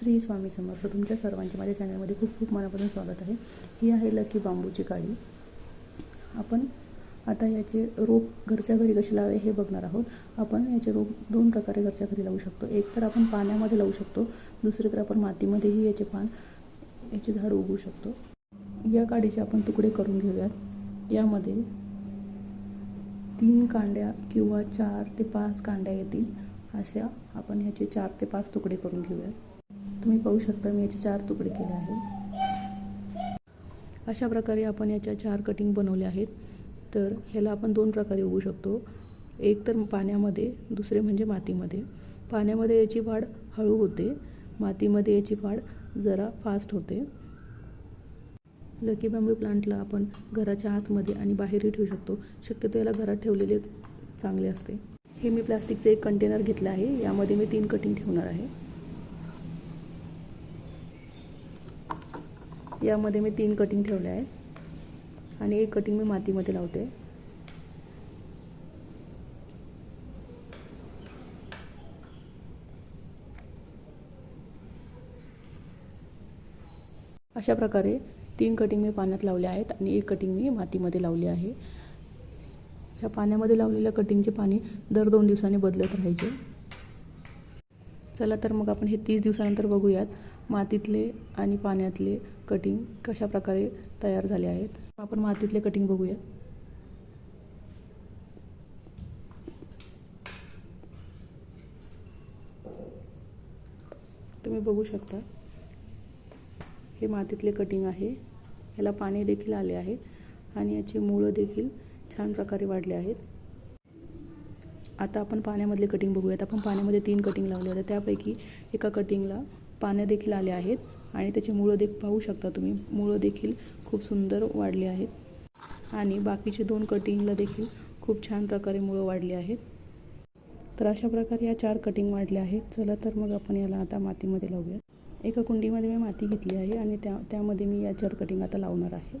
श्री स्वामी समर्थ तुमच्या सर्वांचे माझ्या चॅनलमध्ये खूप खूप मनापासून स्वागत आहे. ही आहे लकी बांबूची काडी. आपण आता याचे रोप घरच्या घरी कसे लावे हे बघणार आहोत. आपण याचे रोप दोन प्रकारे घरच्या घरी लावू शकतो. एक तर आपण पाण्यामध्ये लावू शकतो. दुसरे तर आपण मातीमध्येही याचे पान याचे झाड उगवू शकतो. या काडीचे आपण तुकडे करून घेऊयात. यामध्ये तीन कांड्या किंवा चार ते पाच कांड्या येतील. अशा आपण ह्याचे चार ते पाच तुकडे करून घेऊयात. तुम्ही पाहू शकता मी याचे चार तुकडे केले आहे अशा प्रकारे आपण याच्या चार कटिंग बनवले आहेत. तर ह्याला आपण दोन प्रकारे उगू शकतो. एक तर पाण्यामध्ये दुसरे म्हणजे मातीमध्ये. पाण्यामध्ये याची वाढ हळू होते. मातीमध्ये याची वाढ जरा फास्ट होते. लकी बांबू प्लांटला आपण घराच्या आतमध्ये आणि बाहेरही ठेवू शकतो. शक्यतो याला घरात ठेवलेले चांगले असते. हे मी प्लास्टिकचे एक कंटेनर घेतलं आहे. यामध्ये मी तीन कटिंग ठेवणार आहे. यामध्ये मी तीन कटिंग ठेवले आहेत. आणि एक कटिंग मी मातीमध्ये लावते. अशा प्रकारे तीन कटिंग मी पाण्यात लावले आहेत आणि एक कटिंग मी मातीमध्ये लावली आहे. ह्या पाण्यामध्ये लावलेल्या कटिंगचे पाणी दर दोन दिवसांनी बदलत राहायचे. चला तर मग आपण हे तीस दिवसानंतर बघूयात. मातीतले आणि पाण्यातले कटिंग कशा प्रकारे तयार झाले आहेत? आपण मातीतले कटिंग बघूया. तुम्ही बघू शकता. हे मातीतले कटिंग आहे. याला पाणी देखील आले आहे आणि याची मुळं देखील छान प्रकारे वाढले आहेत. आता आपण पाण्यामधले कटिंग बघूयात. आपण पाण्यामध्ये तीन कटिंग लावले होते. त्यापैकी एका कटिंगला पानं देखील आले आहेत आणि त्याची मुळं देख पाहू शकता तुम्ही. मुळं देखील खूप सुंदर वाढली आहेत. आणि बाकीचे दोन कटिंगला देखील खूप छान प्रकारे मुळं वाढली आहेत. तर अशा प्रकारे या चार कटिंग वाढल्या आहेत. चला तर मग आपण याला आता मातीमध्ये लावूया. एका कुंडीमध्ये मी माती घेतली आहे आणि त्या त्यामध्ये मी या चार कटिंग आता लावणार आहे.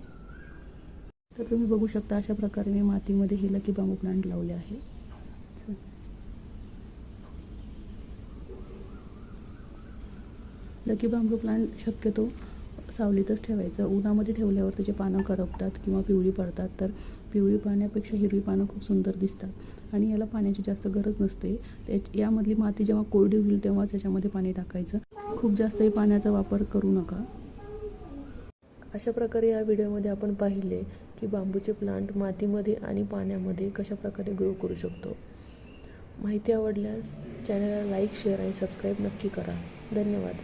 तर तुम्ही बघू शकता अशा प्रकारे मी मातीमध्ये हे लकी बांबू प्लांट लावले आहे चल. लकी बांबू प्लांट शक्यतो सावलीतच ठेवायचं. उन्हामध्ये ठेवल्यावर त्याचे पानं करपतात किंवा पिवळी पडतात. तर पिवळी पाण्यापेक्षा हिरवी पानं खूप सुंदर दिसतात. आणि याला पाण्याची जास्त गरज नसते. त्याच यामधली माती जेव्हा कोरडी होईल तेव्हाच याच्यामध्ये पाणी टाकायचं. खूप जास्तही पाण्याचा वापर करू नका. अशा प्रकारे या व्हिडिओमध्ये आपण पाहिले की बांबूचे प्लांट मातीमध्ये आणि पाण्यामध्ये कशा प्रकारे ग्रो करू शकतो. माहिती आवडल्यास चॅनलला लाईक शेअर आणि सबस्क्राईब नक्की करा. धन्यवाद.